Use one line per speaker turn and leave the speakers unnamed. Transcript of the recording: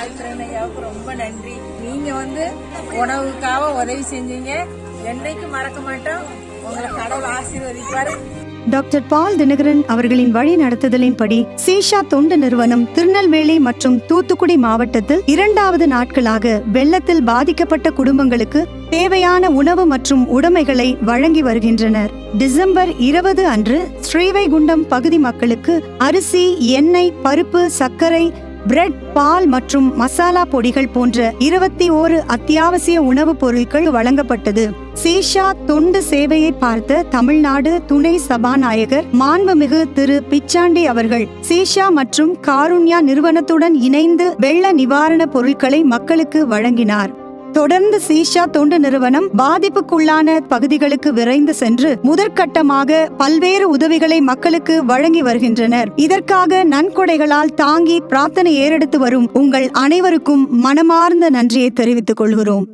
பால்திறன் ஐயாவுக்கு ரொம்ப நன்றி. நீங்க வந்து உணவுக்காக உதவி செஞ்சீங்க. என்னைக்கு மறக்க மாட்டோம். உங்களை கடவுள் ஆசீர்வதிப்பாரு.
டாக்டர் பால் தினகரன் அவர்களின் வழி நடத்துதலின்படி சீஷா தொண்டு நிறுவனம் திருநெல்வேலி மற்றும் தூத்துக்குடி மாவட்டத்தில் இரண்டாவது நாட்களாக வெள்ளத்தில் பாதிக்கப்பட்ட குடும்பங்களுக்கு தேவையான உணவு மற்றும் உடைமைகளை வழங்கி வருகின்றனர். டிசம்பர் இருபது அன்று ஸ்ரீவைகுண்டம் பகுதி மக்களுக்கு அரிசி எண்ணெய் பருப்பு சர்க்கரை பிரெட் பால் மற்றும் மசாலா பொடிகள் போன்ற இருபத்தி ஓரு அத்தியாவசிய உணவுப் பொருட்கள் வழங்கப்பட்டது. சீஷா தொண்டு சேவையை பார்த்த தமிழ்நாடு துணை சபாநாயகர் மாண்புமிகு திரு பிச்சாண்டி அவர்கள் சீஷா மற்றும் காருண்யா நிறுவனத்துடன் இணைந்து வெள்ள நிவாரண பொருட்களை மக்களுக்கு வழங்கினார். தொடர்ந்து சீஷா தொண்டு நிறுவனம் பாதிப்புக்குள்ளான பகுதிகளுக்கு விரைந்து சென்று முதற்கட்டமாக பல்வேறு உதவிகளை மக்களுக்கு வழங்கி வருகின்றனர். இதற்காக நன்கொடைகளால் தாங்கி பிரார்த்தனை ஏறெடுத்து வரும் உங்கள் அனைவருக்கும் மனமார்ந்த நன்றியை தெரிவித்துக் கொள்கிறோம்.